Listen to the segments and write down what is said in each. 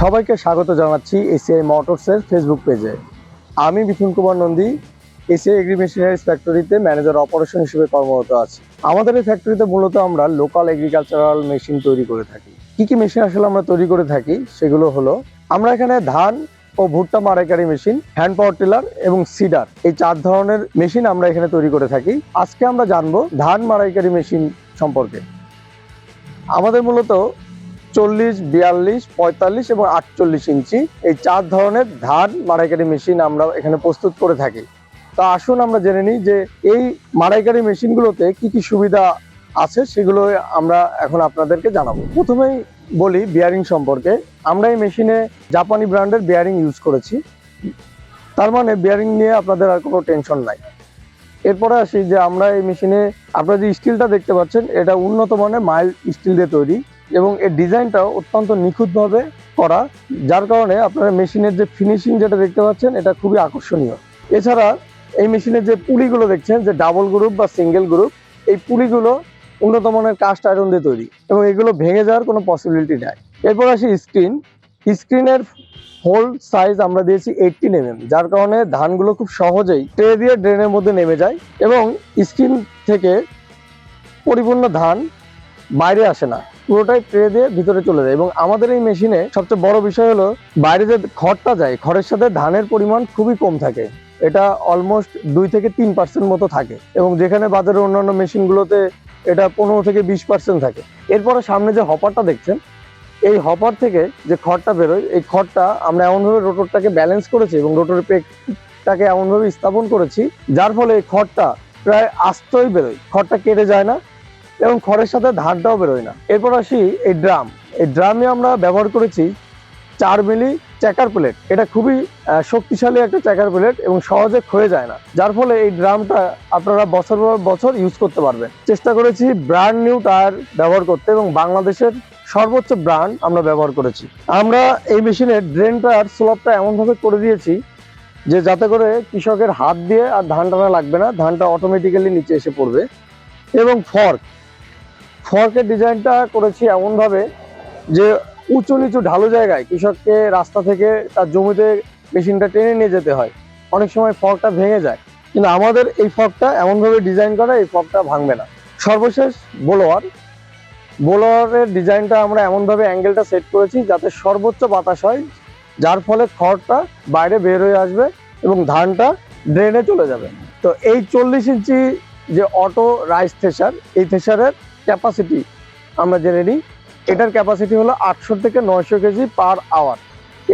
সবাইকে স্বাগত জানাচ্ছি এসিআই মোটরসের ফেসবুক পেজে। আমি Mithun Kumar Nandi, ACI agri machineries ফ্যাক্টরিতে ম্যানেজার অপারেশন হিসেবে কর্মরত আছি। আমাদের এই ফ্যাক্টরিতে মূলত আমরা লোকাল এগ্রিকালচারাল মেশিন তৈরি করে থাকি। কি কি মেশিন আসলে আমরা তৈরি করে থাকি সেগুলো হলো, আমরা এখানে ধান ও ভুট্টা মারাইকারি মেশিন, হ্যান্ড পাওয়ার টিলার এবং সিডার এই চার ধরনের মেশিন আমরা এখানে তৈরি করে থাকি। আজকে আমরা জানব ধান মারাইকারি মেশিন সম্পর্কে। আমাদের মূলত চল্লিশ, বিয়াল্লিশ, পঁয়তাল্লিশ এবং আটচল্লিশ ইঞ্চি। এই চার ধরনের ধান মারাইকারি মেশিন আমরা এখানে প্রস্তুত করে থাকি। তা আসুন আমরা জেনে নিই যে এই মারাইকারি মেশিনগুলোতে কি কি সুবিধা আছে সেগুলো আমরা এখন আপনাদেরকে জানাব। প্রথমেই বলি বিয়ারিং সম্পর্কে। আমরা এই মেশিনে জাপানি ব্র্যান্ডের বিয়ারিং ইউজ করেছি। তার মানে বিয়ারিং নিয়ে আপনাদের আর কোনো টেনশন নাই। এরপরে আসি যে আমরা এই মেশিনে, আপনারা যে স্টিলটা দেখতে পাচ্ছেন, এটা উন্নত মানের মাইল স্টিল দিয়ে তৈরি। এবং এর ডিজাইনটাও অত্যন্ত নিখুঁতভাবে করা, যার কারণে আপনারা মেশিনের যে ফিনিশিং যেটা দেখতে পাচ্ছেন, এটা খুবই আকর্ষণীয়। এছাড়া এই মেশিনের যে পুলিগুলো দেখছেন, যে ডাবল গ্রুপ বা সিঙ্গেল গ্রুপ এই পুলিগুলো উন্নত মানের কাস্ট আয়রন দিয়ে তৈরি এবং এগুলো ভেঙে যাওয়ার কোনো পসিবিলিটি নাই। এরপর আসি স্ক্রিন স্ক্রিনের হোল সাইজ আমরা দিয়েছি এইটটিন এমএম যার কারণে ধানগুলো খুব সহজেই ট্রে দিয়ে ড্রেনের মধ্যে নেমে যায় এবং স্ক্রিন থেকে পরিপূর্ণ ধান বাইরে আসে না। পুরোটাই ট্রে দিয়ে ভিতরে চলে যায়। এবং আমাদের এই মেশিনে সবচেয়ে বড় বিষয় হলো, বাইরে যে খড়টা যায়, খড়ের সাথে ধানের পরিমাণ খুবই কম থাকে। এটা অলমোস্ট দুই থেকে তিন পার্সেন্ট মতো থাকে। এবং যেখানে বাজারে অন্যান্য মেশিনগুলোতে এটা পনেরো থেকে বিশ পার্সেন্ট থাকে। এরপরে সামনে যে হপারটা দেখছেন, এই হপার থেকে যে খড়টা বেরোয়, এই খড়টা আমরা এমনভাবে রোটরটাকে ব্যালেন্স করেছি এবং রোটরের পেকটাকে এমনভাবে স্থাপন করেছি, যার ফলে এই খড়টা প্রায় আস্তই বেরোয়। খড়টা কেটে যায় না এবং খড়ের সাথে ধানটাও বেরোয় না। এরপর আসি এই ড্রাম। এই ড্রামে আমরা ব্যবহার করেছি চার মিলি চেকার প্লেট। এটা খুবই শক্তিশালী একটা চেকার প্লেট এবং সহজে ক্ষয়ে যায় না। যার ফলে এই ড্রামটা আপনারা বছর পর বছর ইউজ করতে পারবেন। চেষ্টা করেছি ব্র্যান্ড নিউ টায়ার ব্যবহার করতে এবং বাংলাদেশের সর্বোচ্চ ব্র্যান্ড আমরা ব্যবহার করেছি। আমরা এই মেশিনের ড্রেনটা আর স্লপটা এমনভাবে করে দিয়েছি যে যাতে করে কৃষকের হাত দিয়ে আর ধান টানা লাগবে না। ধানটা অটোমেটিক্যালি নিচে এসে পড়বে। এবং ফর্ক ফর্কের ডিজাইনটা করেছি এমনভাবে যে উঁচু নিচু ঢালু জায়গায় কৃষককে রাস্তা থেকে তার জমিতে মেশিনটা টেনে নিয়ে যেতে হয়। অনেক সময় ফর্কটা ভেঙে যায়। কিন্তু আমাদের এই ফর্কটা এমনভাবে ডিজাইন করা, এই ফর্কটা ভাঙবে না। সর্বশেষ বোলোয়ার। বোলোয়ারের ডিজাইনটা আমরা এমনভাবে অ্যাঙ্গেলটা সেট করেছি যাতে সর্বোচ্চ বাতাস হয়, যার ফলে খড়টা বাইরে বের হয়ে আসবে এবং ধানটা ড্রেনে চলে যাবে। তো এই চল্লিশ ইঞ্চি যে অটো রাইস থেসার, এই থেসারের ক্যাপাসিটি আমরা জেনে নিই, এটার ক্যাপাসিটি হলো আটশো থেকে নয়শো কেজি পার আওয়ার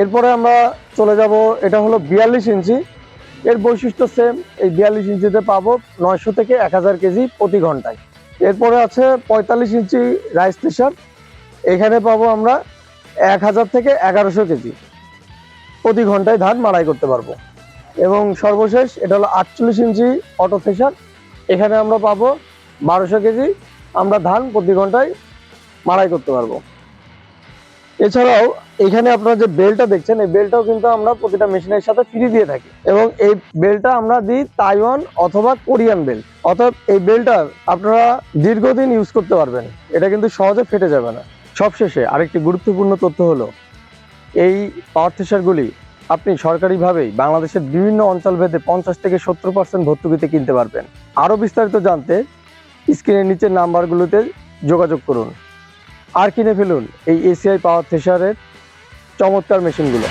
এরপরে আমরা চলে যাব, এটা হলো বিয়াল্লিশ ইঞ্চি। এর বৈশিষ্ট্য সেম এই বিয়াল্লিশ ইঞ্চিতে পাবো নয়শো থেকে এক হাজার কেজি প্রতি ঘন্টায়। এরপরে আছে পঁয়তাল্লিশ ইঞ্চি রাইস থেসার এখানে পাবো আমরা এক হাজার থেকে এগারোশো কেজি প্রতি ঘন্টায় ধান মাড়াই করতে পারব। এবং সর্বশেষ, এটা হলো আটচল্লিশ ইঞ্চি অটো থেসার এখানে আমরা পাবো বারোশো কেজি আমরা ধান প্রতি ঘন্টায় মাড়াই করতে পারব। এছাড়াও এখানে আপনারা যে বেলটা দেখছেন, এই বেলটাও কিন্তু আমরা প্রতিটা মেশিনের সাথে ফ্রি দিয়ে থাকি। এবং এই বেলটা আমরা দিই তাইওয়ান অথবা কোরিয়ান বেল। অর্থাৎ এই বেলটা আপনারা দীর্ঘদিন ইউজ করতে পারবেন। এটা কিন্তু সহজে ফেটে যাবে না। সবশেষে আরেকটি গুরুত্বপূর্ণ তথ্য হলো, এই পাওয়ার আপনি সরকারিভাবেই বাংলাদেশের বিভিন্ন অঞ্চল ভেদে পঞ্চাশ থেকে সত্তর পার্সেন্ট ভর্তুকিতে কিনতে পারবেন। আরও বিস্তারিত জানতে স্ক্রিনের নিচের নাম্বারগুলোতে যোগাযোগ করুন। আর কিনে ফেলুন এই এসিআই পাওয়ার থ্রেশারের চমৎকার মেশিনগুলো।